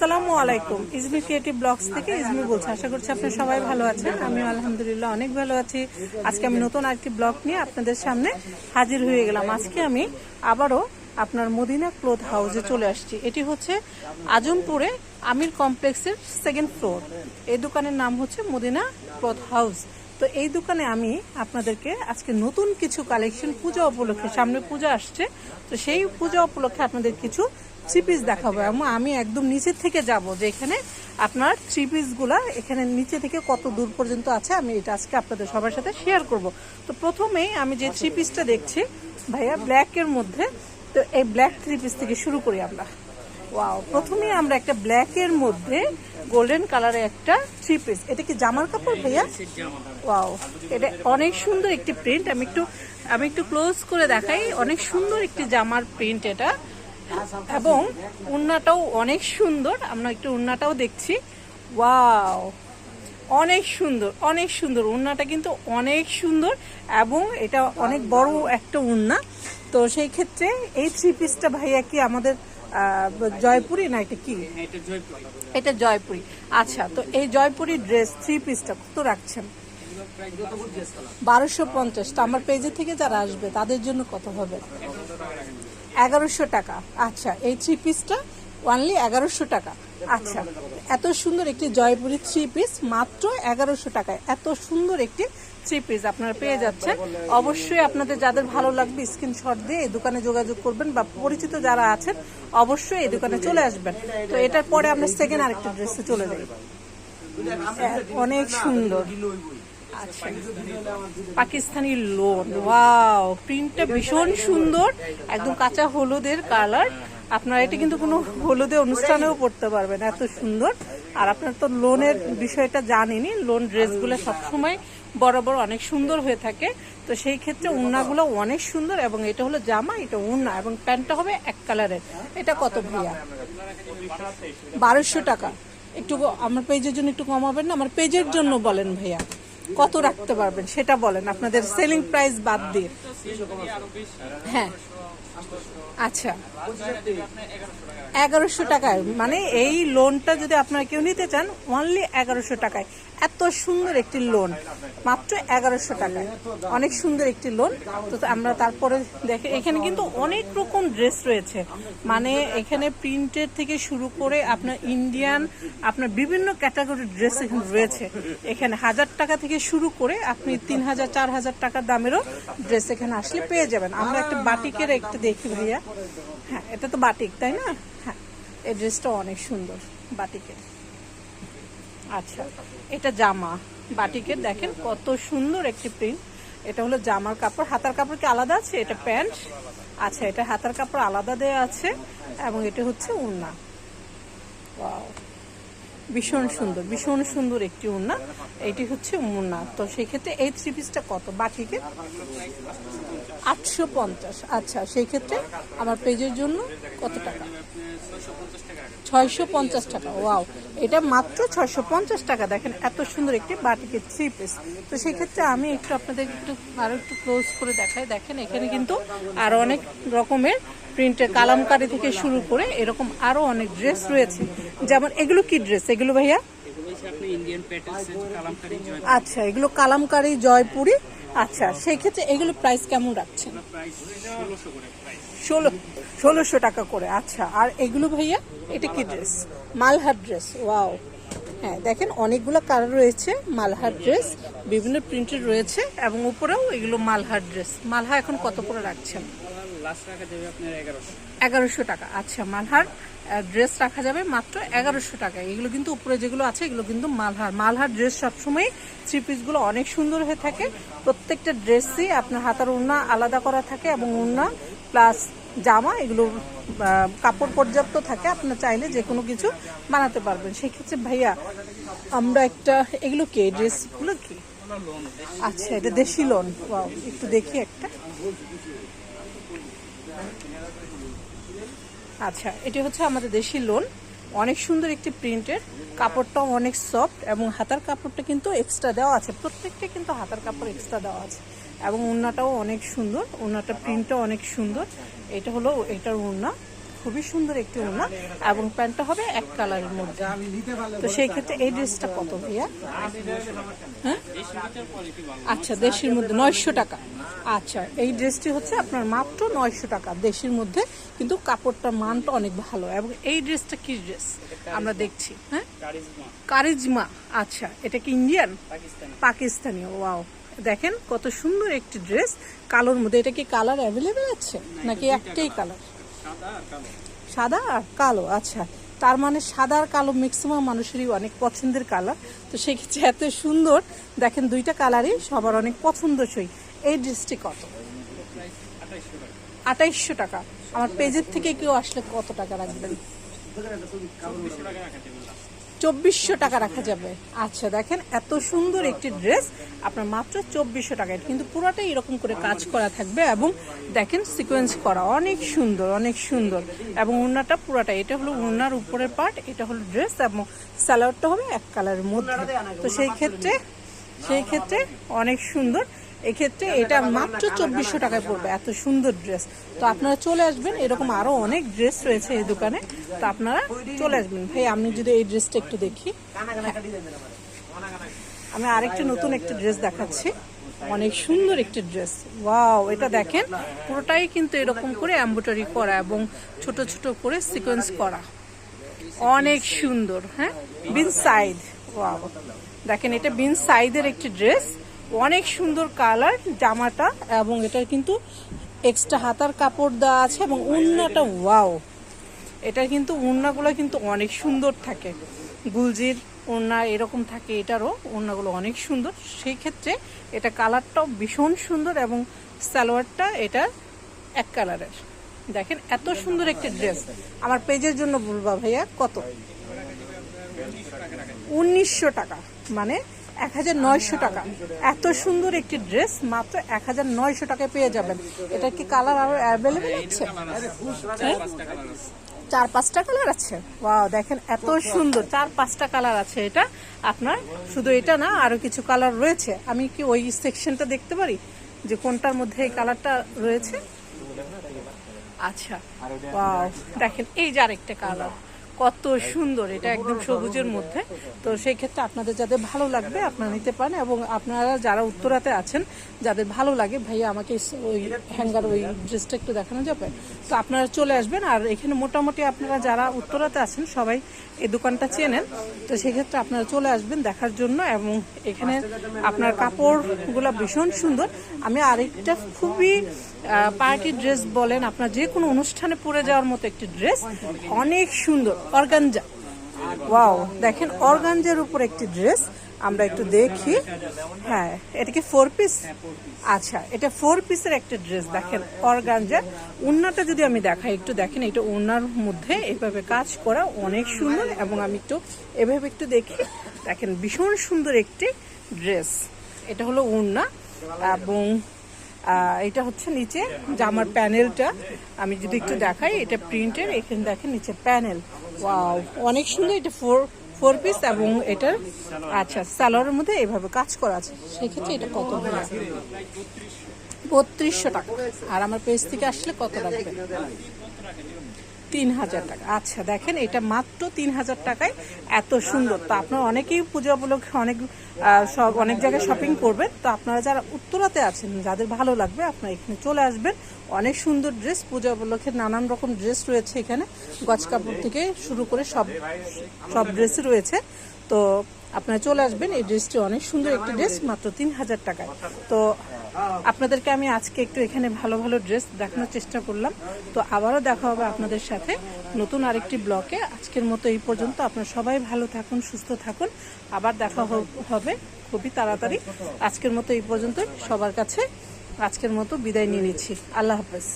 আসসালামু আলাইকুম। ইজমি creative blogs থেকে ইজমি বলছি। আশা করছি আপনারা সবাই ভালো আছেন। আমি আলহামদুলিল্লাহ অনেক ভালো আছি। আজকে আমি নতুন আরেকটি ব্লগ নিয়ে আপনাদের সামনে হাজির হয়ে গেলাম। আজকে আমি আবারও আপনার মদিনা ক্লোথ হাউসে চলে আসছি। এটি হচ্ছে আজমপুরে আমির কমপ্লেক্সের সেকেন্ড ফ্লোর। এই দোকানের নাম হচ্ছে মদিনা ক্লোথ হাউস। তো এই দোকানে আমি আপনাদেরকে আজকে নতুন কিছু কালেকশন, পূজা উপলক্ষে সামনে পূজা আসছে। তো সেই পূজা উপলক্ষে আপনাদের কিছু থ্রি পিস দেখাবো এবং আমি একদম নিচের থেকে যাব যে এখানে আপনার থ্রি পিসগুলা এখানে নিচে থেকে কত দূর পর্যন্ত আছে, আমি এটা আজকে আপনাদের সবার সাথে শেয়ার করব। তো প্রথমেই আমি যে থ্রি পিসটা দেখছি, ভাইয়া ব্ল্যাকের মধ্যে, তো এই ব্ল্যাক থ্রি পিস থেকে শুরু করি আমরা। ওয়াও প্রথমে আমরা একটা ব্ল্যাকের মধ্যে গোল্ডেন কালারের একটা থ্রি পিস এটা কি জামার কাপড়, ভাইয়া? ওয়াও এটা অনেক সুন্দর একটি প্রিন্ট আমি একটু আমি একটু ক্লোজ করে দেখাই। অনেক সুন্দর একটি জামার প্রিন্ট এটা। এবং উন্নাটাও অনেক সুন্দর। আমরা একটু উন্নাটাও দেখছি। ওয়াও! অনেক সুন্দর অনেক সুন্দর। উন্নাটা কিন্তু অনেক সুন্দর এবং এটা অনেক বড় একটা উন্না। তো সেই ক্ষেত্রে এই থ্রি পিসটা ভাইয়া কি আমাদের জয়পুরি না এটা কি? এটা জয়পুরি। আচ্ছা তো এই জয়পুরি ড্রেস থ্রি পিসটা কত রাখছেন? বারোশো পঞ্চাশ। তো আমার পেজে থেকে যারা আসবে, তাদের জন্য কত হবে? এগারোশো টাকা। আচ্ছা এই থ্রি পিসটা ওনলি এগারোশো টাকা। আচ্ছা এত সুন্দর একটি জয়পুরি থ্রি পিস মাত্র এগারোশো টাকায়। এত সুন্দর একটি থ্রি পিস আপনারা পেয়ে যাচ্ছেন। অবশ্যই আপনাদের যাদের ভালো লাগবে স্ক্রিনশট দিয়ে এই দোকানে যোগাযোগ করবেন বা পরিচিত যারা আছেন, অবশ্যই এই দোকানে চলে আসবেন। তো এটার পরে আমরা সেকেন্ড আরেকটা ড্রেসে চলে যাই। অনেক সুন্দর। আচ্ছা। পাকিস্তানি লোন, ওয়াও, প্রিন্টটা ভীষণ সুন্দর, একদম কাঁচা হলুদের কালার। আপনারা এটা কিন্তু কোনো হলুদে অনুষ্ঠানেও পড়তে পারবেন, এত সুন্দর। আর আপনার তো লোনের বিষয়টা জানেনই, লোন ড্রেসগুলো সবসময় বড় অনেক সুন্দর হয়ে থাকে। তো সেই ক্ষেত্রে উন্নাগুলো অনেক সুন্দর, এবং এটা হলো জামা, এটা উন্না, এবং প্যান্টটা হবে এক কালারের। এটা কত ভাইয়া? বারোশো টাকা। একটু আমার পেজের জন্য একটু কমাবেন না? আমার পেজের জন্য বলেন ভাইয়া। কত রাখতে পারবেন সেটা বলেন, আপনাদের সেলিং প্রাইস বাদ দিয়ে। হ্যাঁ। আচ্ছা। এগারোশো টাকায় মানে এই লোনটা যদি আপনারা কেউ নিতে চান অনলি এগারোশো টাকায়। এত সুন্দর একটি লোন মাত্র এগারোশো টাকায় অনেক সুন্দর একটি লোন তো আমরা তারপরে দেখে, এখানে কিন্তু অনেক রকম ড্রেস রয়েছে। মানে এখানে প্রিন্টের থেকে শুরু করে আপনার ইন্ডিয়ান আপনার বিভিন্ন ক্যাটাগরির ড্রেস এখানে রয়েছে। এখানে হাজার টাকা থেকে শুরু করে আপনি তিন হাজার, চার হাজার টাকার দামেরও ড্রেস এখানে আসলে পেয়ে যাবেন। আমরা একটা বাটিকের একটা দেখি ভাইয়া। হ্যাঁ এটা তো বাটিক তাই না? হ্যাঁ এই ড্রেসটা অনেক সুন্দর বাটিকের আচ্ছা এটা জামা। বাটিকের দেখেন কত সুন্দর একটি প্রিন্ট এটা হলো জামার কাপড়। হাতার কাপড় কি আলাদা আছে? এটা প্যান্ট। আচ্ছা এটা হাতার কাপড় আলাদা দেওয়া আছে এবং এটা হচ্ছে উন্না ওয়াও। ভীষণ সুন্দর ভীষণ সুন্দর একটি উন্না এটি হচ্ছে উন্না তো সেই ক্ষেত্রে এই থ্রি পিসটা কত? বাটিকে আটশো পঞ্চাশ। আচ্ছা সেই ক্ষেত্রে আমার পেজের জন্য কত টাকা? ছয়শো পঞ্চাশ টাকা। ওয়াও এটা মাত্র ছয়শো পঞ্চাশ টাকা। দেখেন, এত সুন্দর একটি বাটিকের থ্রি পিস তো সেই ক্ষেত্রে আমি একটু আপনাদের একটু আরও একটু ক্লোজ করে দেখাই। দেখেন, এখানে কিন্তু আরও অনেক রকমের প্রিন্টের কালামকারি থেকে শুরু করে এরকম আরও অনেক ড্রেস রয়েছে। যেমন, এগুলো কি ড্রেস এগুলো ভাইয়া? আচ্ছা এগুলো কালামকারি জয়পুরি। আচ্ছা সেই ক্ষেত্রে এগুলো প্রাইস কেমন রাখছেন? ষোলো, ষোলোশো টাকা করে আচ্ছা। আর এগুলো ভাইয়া, এটা কি ড্রেস মালহার ড্রেস ওয়াও হ্যাঁ দেখেন অনেকগুলো কালার রয়েছে, মালহার ড্রেস বিভিন্ন প্রিন্টের রয়েছে, এবং উপরেও এগুলো মালহার ড্রেস মালহা এখন কত করে রাখছেন? এগারোশো। টাকা। আচ্ছা মালহার ড্রেস রাখা যাবে মাত্র এগারোশো টাকা। এগুলো কিন্তু উপরে যেগুলো আছে, এগুলো কিন্তু মালহার। মালহার ড্রেস সবসময় থ্রি পিসগুলো অনেক সুন্দর হয়ে থাকে। প্রত্যেকটা ড্রেসই আপনার হাতার উন্না আলাদা করা থাকে এবং উন্না প্লাস জামা, এগুলো কাপড় পর্যাপ্ত থাকে। আপনার চাইলে যে কোনো কিছু বানাতে পারবেন। সেক্ষেত্রে ভাইয়া, আমরা একটা, এগুলো কি? ড্রেসগুলো কি? আচ্ছা এটা দেশি লোন একটু দেখি একটা। আচ্ছা এটি হচ্ছে আমাদের দেশি লোন অনেক সুন্দর একটি প্রিন্টের কাপড়টাও অনেক সফট এবং হাতার কাপড়টা কিন্তু এক্সট্রা দেওয়া আছে। প্রত্যেকটা কিন্তু হাতার কাপড় এক্সট্রা দেওয়া আছে। এবং উন্নাটাও অনেক সুন্দর উন্নাটা প্রিন্টটাও অনেক সুন্দর। এটা হলো, এটার উন্না খুবই সুন্দর একটি ওড়না এবং প্যান্টটা হবে এক কালারের মধ্যে। তো সেই ক্ষেত্রে এই ড্রেসটা কত ভাইয়া? হ্যাঁ? আচ্ছা দেশের মধ্যে নয়শো টাকা। আচ্ছা এই ড্রেসটি হচ্ছে আপনার মাত্র নয়শো টাকা দেশের মধ্যে। কিন্তু কাপড়টার মানটা অনেক ভালো এবং এই ড্রেসটা কি ড্রেস? আমরা দেখছি হ্যাঁ? কারিজমা। আচ্ছা এটা কি ইন্ডিয়ান? পাকিস্তানি। পাকিস্তানি ওয়াও। দেখেন কত সুন্দর একটি ড্রেস। কালোর মধ্যে এটা কি কালার অ্যাভেলেবেল আছে? নাকি একটাই কালার? সাদা আর কালো আচ্ছা। তার মানে সাদা আর কালো ম্যাক্সিমাম মানুষেরই অনেক পছন্দের কালার তো সেক্ষেত্রে এত সুন্দর। দেখেন দুইটা কালারই সবার অনেক পছন্দসই। এই ড্রেসটি কত? আঠাইশশো টাকা। আমার পেজের থেকে কেউ আসলে কত টাকা রাখবেন? চব্বিশশো টাকা রাখা যাবে। টাকা আচ্ছা দেখেন এত সুন্দর একটি ড্রেস। আপনার মাত্র চব্বিশশো টাকায় কিন্তু পুরোটাই এরকম করে কাজ করা থাকবে এবং দেখেন সিকোয়েন্স করা অনেক সুন্দর অনেক সুন্দর। এবং ওড়নাটা পুরোটা এটা হলো ওড়নার উপরের পার্ট এটা হলো ড্রেস এবং স্যালাডটা হবে এক কালারের মধ্যে। তো সেই ক্ষেত্রে সেই ক্ষেত্রে অনেক সুন্দর। এক্ষেত্রে এটা মাত্র চব্বিশশো টাকায় পড়বে এত সুন্দর ড্রেস তো আপনারা চলে আসবেন এরকম আরও অনেক ড্রেস রয়েছে এই দোকানে। তো আপনারা চলে আসবেন। ভাই আমি যদি এই ড্রেসটা একটু দেখি। আমি আরেকটা নতুন একটা ড্রেস দেখাচ্ছি। অনেক সুন্দর একটি ড্রেস ওয়াও এটা দেখেন পুরোটাই কিন্তু এরকম করে এম্ব্রয়ডারি করা এবং ছোট ছোট করে সিকোয়েন্স করা। অনেক সুন্দর হ্যাঁ? বিন সাইড ওয়াও দেখেন এটা বিন সাইডের একটি ড্রেস অনেক সুন্দর কালার জামাটা এবং এটা কিন্তু এক্সট্রা হাতার কাপড় দেওয়া আছে এবং উন্নাটা ওয়াও এটার কিন্তু ওড়নাগুলো কিন্তু অনেক সুন্দর থাকে। গুলজির ওড়না এরকম থাকে, এটারও ওড়নাগুলো অনেক সুন্দর। সেই ক্ষেত্রে এটা কালারটাও ভীষণ সুন্দর এবং সালোয়ারটা এটা এক কালারের। দেখেন, এত সুন্দর একটি ড্রেস আমার পেজের জন্য বলবা ভাইয়া, কত? উনিশশো টাকা। মানে এক হাজার নয়শো টাকা। এত সুন্দর একটি ড্রেস, মাত্র এক হাজার নয়শো টাকায় পেয়ে যাবেন। এটা কি কালার আরও অ্যাভেলেবেল আছে? হ্যাঁ? চার পাঁচটা কালার আছে? ওয়াও দেখেন এত সুন্দর। চার পাঁচটা কালার আছে এটা। আপনার শুধু এটা না, আরও কিছু কালার রয়েছে। আমি কি ওই সেকশনটা দেখতে পারি? যে কোনটার মধ্যে এই কালারটা রয়েছে? আচ্ছা। দেখেন, এই যে আরেকটা কালার। কত সুন্দর, এটা একদম সবুজের মধ্যে। তো সেই ক্ষেত্রে আপনাদের যাদের ভালো লাগবে, আপনারা নিতে পারেন এবং আপনারা যারা উত্তরাতে আছেন, যাদের ভালো লাগে, ভাইয়া আমাকে ওই হ্যাঙ্গার, ওই ড্রেসটা একটু দেখানো যাবে। তো আপনারা চলে আসবেন, আর এখানে মোটামুটি আপনারা যারা উত্তরাতে আছেন, সবাই এই দোকানটা চেনেন। তো সেক্ষেত্রে আপনারা চলে আসবেন দেখার জন্য এবং এখানে আপনার কাপড়গুলো ভীষণ সুন্দর। আমি আরেকটা খুবই পার্টি ড্রেস বলেন, আপনার যে কোনো অনুষ্ঠানে পরে যাওয়ার মতো একটি ড্রেস, অনেক সুন্দর। অর্গানজা। ওয়াও দেখেন অর্গানজার উপর একটি ড্রেস, আমরা একটু দেখি। হ্যাঁ এটা কি ফোর পিস আচ্ছা এটা ফোর পিসের একটা ড্রেস, দেখেন অর্গানজা। উন্নাটা যদি আমি দেখাই, একটু দেখেন, এটা উন্নার মধ্যে এভাবে কাজ করা অনেক সুন্দর, এবং আমি একটু এভাবে একটু দেখি। দেখেন, ভীষণ সুন্দর একটি ড্রেস। এটা হলো উন্না, এবং এটা হচ্ছে নিচে জামার প্যানেলটা। আমি যদি একটু দেখাই, এটা প্রিন্টের এখানে দেখেন নিচে প্যানেল। ওয়াও অনেক সুন্দর এটা ফোর ফোর পিস এবং এটার আচ্ছা সালোয়ারের মধ্যে এভাবে কাজ করা আছে। সেক্ষেত্রে এটা কত বত্রিশশো টাকা। আর আমার পেজ থেকে আসলে কত রাখবেন তিন হাজার টাকা। আচ্ছা দেখেন, এটা মাত্র তিন হাজার টাকায় এত সুন্দর। তো আপনারা অনেকেই পূজা উপলক্ষে অনেক সব, অনেক জায়গায় শপিং করবেন। তো আপনারা যারা উত্তরাতে আছেন, যাদের ভালো লাগবে, আপনারা এখানে চলে আসবেন। অনেক সুন্দর ড্রেস পূজা উপলক্ষে নানান রকম ড্রেস রয়েছে এখানে। গছ কাপড় থেকে শুরু করে সব সব ড্রেসই রয়েছে। তো আপনারা চলে আসবেন, এই ড্রেসটি অনেক সুন্দর একটি ড্রেস, মাত্র তিন হাজার টাকায়। তো আপনাদেরকে আমি আজকে একটু এখানে ভালো ভালো ড্রেস দেখানোর চেষ্টা করলাম। তো আবারও দেখা হবে আপনাদের সাথে নতুন আরেকটি ব্লকে। আজকের মতো এই পর্যন্ত। আপনারা সবাই ভালো থাকুন, সুস্থ থাকুন। আবার দেখা হবে খুবই তাড়াতাড়ি। আজকের মতো এই পর্যন্ত সবার কাছে আজকের মতো বিদায় নিয়ে নিচ্ছি। আল্লাহ হাফেজ।